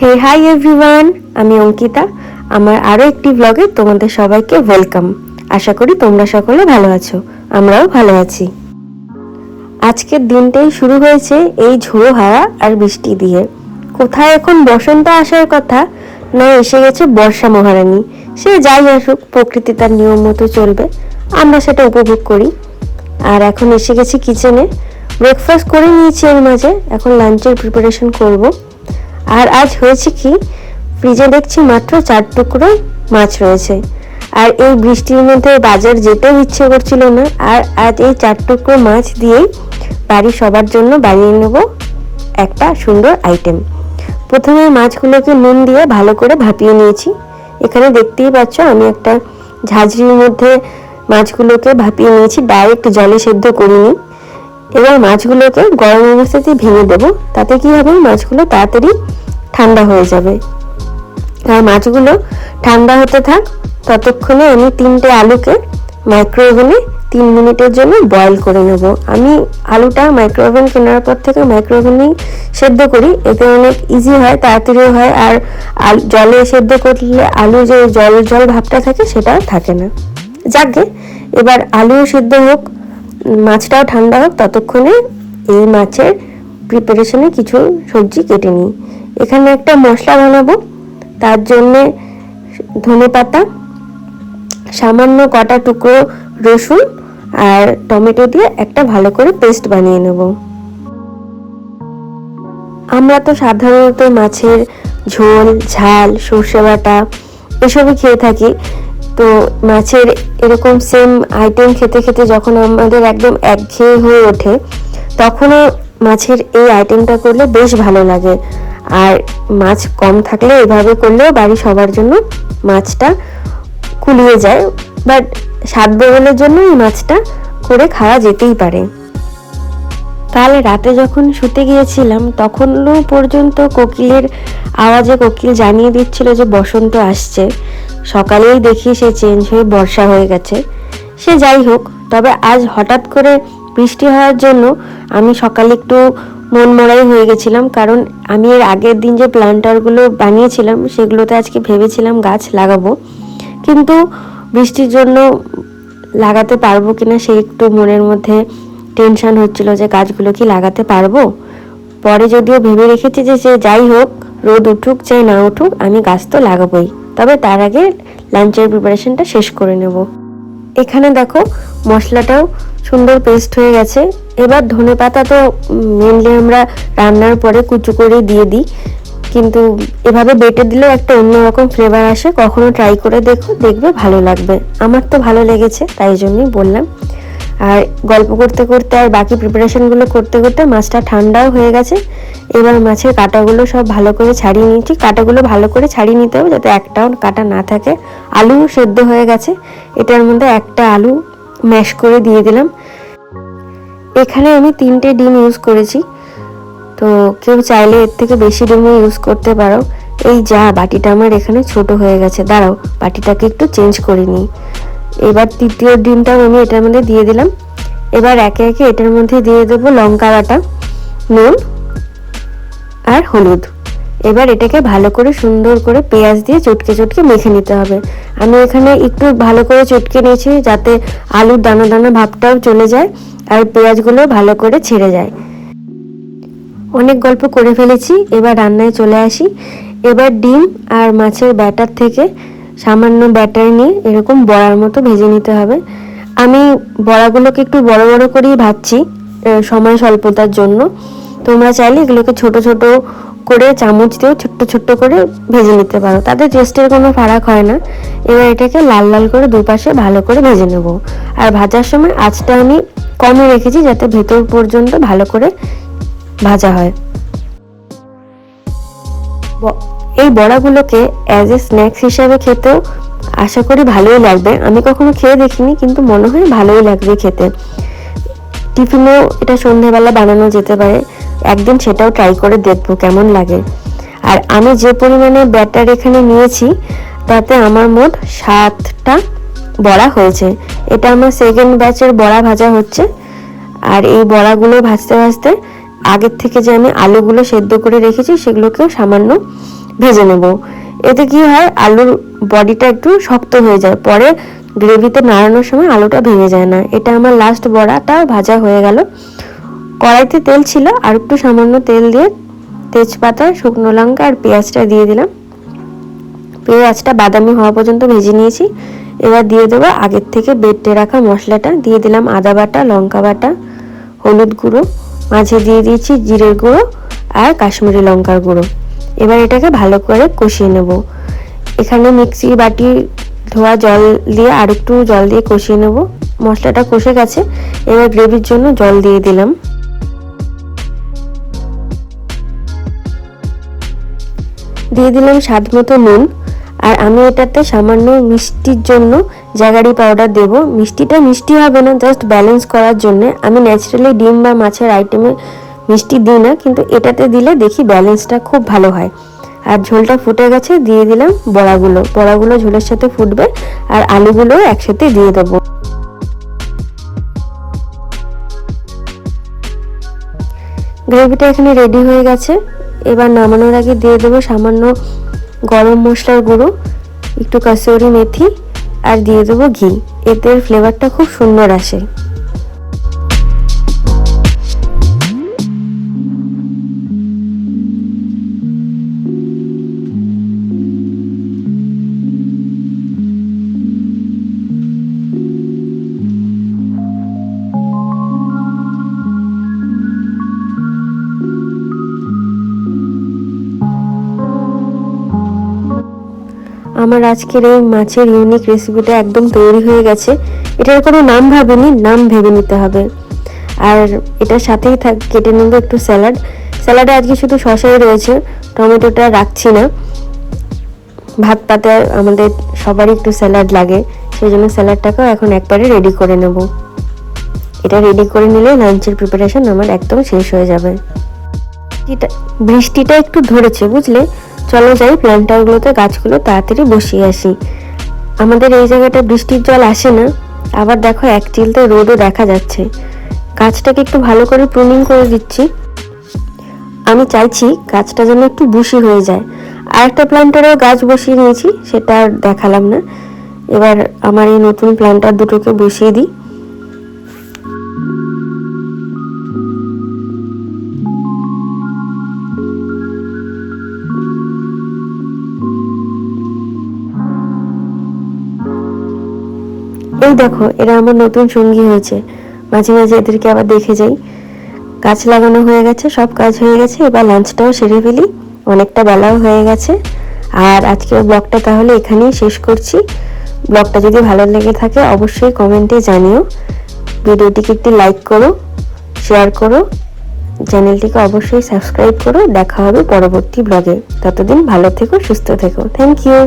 হে hi everyone আমি অঙ্কিতা। আমার আরও একটি ব্লগে তোমাদের সবাইকে ওয়েলকাম আশা করি তোমরা সকলে ভালো আছো, আমরাও ভালো আছি। আজকের দিনটাই শুরু হয়েছে এই ঝোড়ো হাওয়া আর বৃষ্টি দিয়ে। কোথায় এখন বসন্ত আসার কথা? না, এসে গেছে বর্ষা মহারানী। সে যাই আসুক, প্রকৃতি তার নিয়ম মতো চলবে। আমরা সেটা উপভোগ করি। আর এখন এসে গেছি কিচেনে ব্রেকফাস্ট করে নিয়েছি এর মাঝে। এখন লাঞ্চের প্রিপারেশন করব। আর আজ হয়েছে কি? ফ্রিজে দেখছি মাত্র চার টুকরো মাছ রয়েছে। আর এই বৃষ্টির মধ্যে বাজার যেতেও ইচ্ছে করছিল না। আর আজ এই চার টুকরো মাছ দিয়েই বাড়ির সবার জন্য বানিয়ে নেব একটা সুন্দর আইটেম প্রথমে মাছগুলোকে নুন দিয়ে ভালো করে ভাপিয়ে নিয়েছি। এখানে দেখতেই পাচ্ছ আমি একটা ঝাঁঝরির মধ্যে মাছগুলোকে ভাপিয়ে নিয়েছি। ডাইরেক্ট জলে সেদ্ধ করিনি। এবার মাছগুলোকে গরম অবস্থাতেই ভেঙে দেবো। তাতে কি হবে? মাছগুলো তাড়াতাড়ি ঠান্ডা হয়ে যাবে। আর মাছগুলো ঠান্ডা হতে থাক, ততক্ষণে আমি তিনটে আলুকে মাইক্রোওভেনে তিন মিনিটের জন্য বয়েল করে নেব। আমি আলুটা মাইক্রোওভেন কেনার পর থেকে মাইক্রোওভেনেই সেদ্ধ করি। এতে অনেক ইজি হয়, তাড়াতাড়িও হয়। আর জলে সেদ্ধ করলে আলু যে জল জল ভাবটা থাকে সেটা থাকে না। যাকে এবার আলুও সেদ্ধ হোক। মাছটাও ঠান্ডা হোক, ততক্ষণে এই মাছের প্রিপারেশনে কিছু সবজি কেটে নিই। এখানে একটা মশলা বানাবো, তার জন্যে ধনে পাতা, সামান্য কটা টুকরো রসুন আর টমেটো দিয়ে একটা ভালো করে পেস্ট বানিয়ে নেব। আমরা তো সাধারণত মাছের ঝোল, ঝাল, সর্ষে বাটা এসবই খেয়ে থাকি। তো মাছের এরকম সেম আইটেম খেতে খেতে যখন আমাদের একদম একঘেয়ে হয়ে ওঠে, তখনও মাছের এই আইটেমটা করলে বেশ ভালো লাগে। আর মাছ কম থাকলে এভাবে করলেও বাড়ি সবার জন্য মাছটা কুলিয়ে যায়। বাট স্বাদ বদলের জন্য এই মাছটা করে খাওয়া যেতেই পারে। কাল রাতে যখন শুতে গিয়েছিলাম, তখনও পর্যন্ত কোকিলের আওয়াজে কোকিল জানিয়ে দিচ্ছিল যে বসন্ত আসছে। সকালেই দেখি সে চেঞ্জ হয়ে বর্ষা হয়ে গেছে। সে যাই হোক, তবে আজ হঠাৎ করে বৃষ্টি হওয়ার জন্য আমি সকালে একটু মন মরাই হয়ে গেছিলাম, কারণ আমি এর আগের দিন যে প্ল্যান্টারগুলো বানিয়েছিলাম, সেগুলোতে আজকে ভেবেছিলাম গাছ লাগাবো। কিন্তু বৃষ্টির জন্য লাগাতে পারব কিনা সেই একটু মনের মধ্যে টেনশন হচ্ছিল যে গাছগুলো কি লাগাতে পারব। পরে যদিও ভেবে রেখেছি যে সে যাই হোক, রোদ উঠুক চাই না উঠুক, আমি গাছ তো লাগাবোই। তবে তার আগে লাঞ্চের প্রিপারেশনটা শেষ করে নেব। এখানে দেখো মশলাটাও সুন্দর পেস্ট হয়ে গেছে। এবার ধনে পাতা তো মেনলি আমরা রান্নার পরে কুচু করে দিয়ে দিই। কিন্তু এভাবে বেটে দিলেও একটা অন্যরকম ফ্লেভার আসে। কখনো ট্রাই করে দেখো, দেখবে ভালো লাগবে। আমার তো ভালো লেগেছে, তাই জন্যই বললাম। আর গল্প করতে করতে আর বাকি প্রিপারেশনগুলো করতে করতে মাছটা ঠান্ডাও হয়ে গেছে। এবার মাছের কাঁটাগুলো সব ভালো করে ছাড়িয়ে নিয়েছি কাঁটাগুলো ভালো করে ছাড়িয়ে নিতে হবে যাতে একটাও কাঁটা না থাকে। আলু সেদ্ধ হয়ে গেছে। এটার মধ্যে একটা আলু ম্যাশ করে দিয়ে দিলাম। এখানে আমি তিনটে ডিম ইউজ করেছি। তো কেউ চাইলে এর থেকে বেশি ডিমও ইউজ করতে পারো। এই যা বাটিটা আমার এখানে ছোট হয়ে গেছে। দাঁড়াও, বাটিটাকে একটু চেঞ্জ করে নিই। এবার তৃতীয় ডিমটাও আমি এটার মধ্যে দিয়ে দিলাম। এবার একে একে এটার মধ্যে দিয়ে দেবো লঙ্কা বাটা, নুন আর হলুদ। এবার এটাকে ভালো করে সুন্দর করে পেঁয়াজ দিয়ে চটকে চটকে মেখে নিতে হবে। আমি এখানে একটু ভালো করে চটকে নিয়েছি যাতে আলুর দানা দানা ভাবটাও চলে যায় আর পেঁয়াজগুলো ভালো করে ছেড়ে যায়। অনেক গল্প করে ফেলেছি, এবার রান্নায় চলে আসি। এবার ডিম আর মাছের ব্যাটার থেকে সামান্য ব্যাটার নিয়ে এরকম বড়ার মতো ভেজে নিতে হবে। আমি বড়াগুলোকে একটু বড় বড় করেই ভাজছি সময় স্বল্পতার জন্য। তোমরা চাইলে এগুলোকে ছোট ছোট করে চামচ দিয়েও ছোট্ট ছোট্ট করে ভেজে নিতে পারো। তাদের টেস্টের কোনো ফারাক হয় না। এবার এটাকে লাল লাল করে দুপাশে ভালো করে ভেজে নেব। আর ভাজার সময় আঁচটা আমি কমই রেখেছি যাতে ভেতর পর্যন্ত ভালো করে ভাজা হয়। এই বড়াগুলোকে অ্যাজ এ স্ন্যাক্স হিসাবে খেতেও আশা করি ভালোই লাগবে। আমি কখনো খেয়ে দেখিনি, কিন্তু মনে হয় ভালোই লাগবে খেতে। টিফিনেও এটা সন্ধেবেলা বানানো যেতে পারে। একদিন সেটাও ট্রাই করে দেখব কেমন লাগে। আর আমি যে পরিমাণে ব্যাটার এখানে নিয়েছি, তাতে আমার মোট সাতটা বড়া হয়েছে। এটা আমার সেকেন্ড ব্যাচের বড়া ভাজা হচ্ছে। আর এই বড়াগুলো ভাজতে ভাজতে আগের থেকে যে আমি আলুগুলো সেদ্ধ করে রেখেছি, সেগুলোকেও সামান্য ভেজে নেব। এতে কি হয়? আলুর বডিটা একটু শক্ত হয়ে যায়। পরে গ্রেভিতে নাড়ানোর সময় আলুটা ভেঙে যায় না। এটা আমার লাস্ট বড়াটা ভাজা হয়ে গেল। কড়াইতে তেল ছিল। আর একটু সামান্য তেল দিয়ে তেজপাতা, শুকনো লঙ্কা আর পেঁয়াজটা দিয়ে দিলাম। পেঁয়াজটা বাদামি হওয়া পর্যন্ত ভেজে নিয়েছি। এবার দিয়ে দেবো আগের থেকে বেটে রাখা মশলাটা। দিয়ে দিলাম আদা বাটা, লঙ্কা বাটা, হলুদ গুঁড়ো। মাঝে দিয়ে দিয়েছি জিরের গুঁড়ো আর কাশ্মীরি লঙ্কার গুঁড়ো। এবার এটাকে ভালো করে কষিয়ে নেব। এখানে মিক্সি বাটি ধোয়া জল দিয়ে আর একটু জল দিয়ে কষিয়ে নেব। মশলাটা কষে গেছে, এবার গ্রেভির জন্য জল দিয়ে দিলাম। দিয়ে দিলাম স্বাদ মতো নুন, আর আমি এটাতে সামান্য মিষ্টির জন্য জাগারি পাউডার দেব। মিষ্টিটা মিষ্টি হবে না জাস্ট ব্যালেন্স করার জন্য। আমি ন্যাচারালি ডিম বা মাছের আইটেমে মিষ্টি দিই না, কিন্তু এটাতে দিলে দেখি ব্যালেন্সটা খুব ভালো হয়। আর ঝোলটা ফুটে গেছে, দিয়ে দিলাম বড়াগুলো। বড়াগুলো ঝোলের সাথে ফুটবে, আর আলুগুলো একসাথে দিয়ে দেবো। গ্রেভিটা এখানে রেডি হয়ে গেছে। এবার নামানোর আগে দিয়ে দেবো সামান্য গরম মশলার গুঁড়ো, একটু কাসুরি মেথি, আর দিয়ে দেবো ঘি। এতে ফ্লেভারটা খুব সুন্দর আসে। আমার আজকের এই মাছের ইউনিক রেসিপিটা একদম তৈরি হয়ে গেছে। এটার কোনো নাম ভাবিনি, নাম ভেবে নিতে হবে। আর এটার সাথেই থাক, কেটে নেব একটু স্যালাড। স্যালাডে আজকে শুধু শশাই রয়েছে, টমেটোটা রাখছি না। ভাত পাতে আমাদের সবারই একটু স্যালাড লাগে সেই জন্য স্যালাডটাকেও এখন একবারে রেডি করে নেব। এটা রেডি করে নিলে লাঞ্চের প্রিপারেশন আমার একদম শেষ হয়ে যাবে। বৃষ্টিটা একটু ধরেছে, বুঝলে? চলো যাই প্ল্যান্টারগুলোতে গাছগুলো তাড়াতাড়ি বসিয়ে আসি। আমাদের এই জায়গাটা বৃষ্টির জল আসে না, আবার দেখো এক চিলতে রোদও দেখা যাচ্ছে। গাছটাকে একটু ভালো করে প্রুনিং করে দিচ্ছি। আমি চাইছি গাছটা যেন একটু বুশি হয়ে যায়। আর একটা প্ল্যান্টারেও গাছ বসিয়ে নিয়েছি, সেটা আর দেখালাম না। এবার আমার এই নতুন প্ল্যান্টার দুটোকে বসিয়ে দিই। এই দেখো, এরা আমার নতুন সঙ্গী হয়েছে। মাঝে মাঝে এদেরকে আবার দেখে যাই। গাছ লাগানো হয়ে গেছে, সব কাজ হয়ে গেছে। এবার লাঞ্চটাও সেরে ফেলি। অনেকটা বেলাও হয়ে গেছে। আর আজকের ব্লগটা তাহলে এখানেই শেষ করছি। ব্লগটা যদি ভালো লেগে থাকে, অবশ্যই কমেন্টে জানিও। ভিডিওটিকে একটি লাইক করো শেয়ার করো। চ্যানেলটিকে অবশ্যই সাবস্ক্রাইব করো। দেখা হবে পরবর্তী ব্লগে ততদিন ভালো থেকো, সুস্থ থেকো। Thank you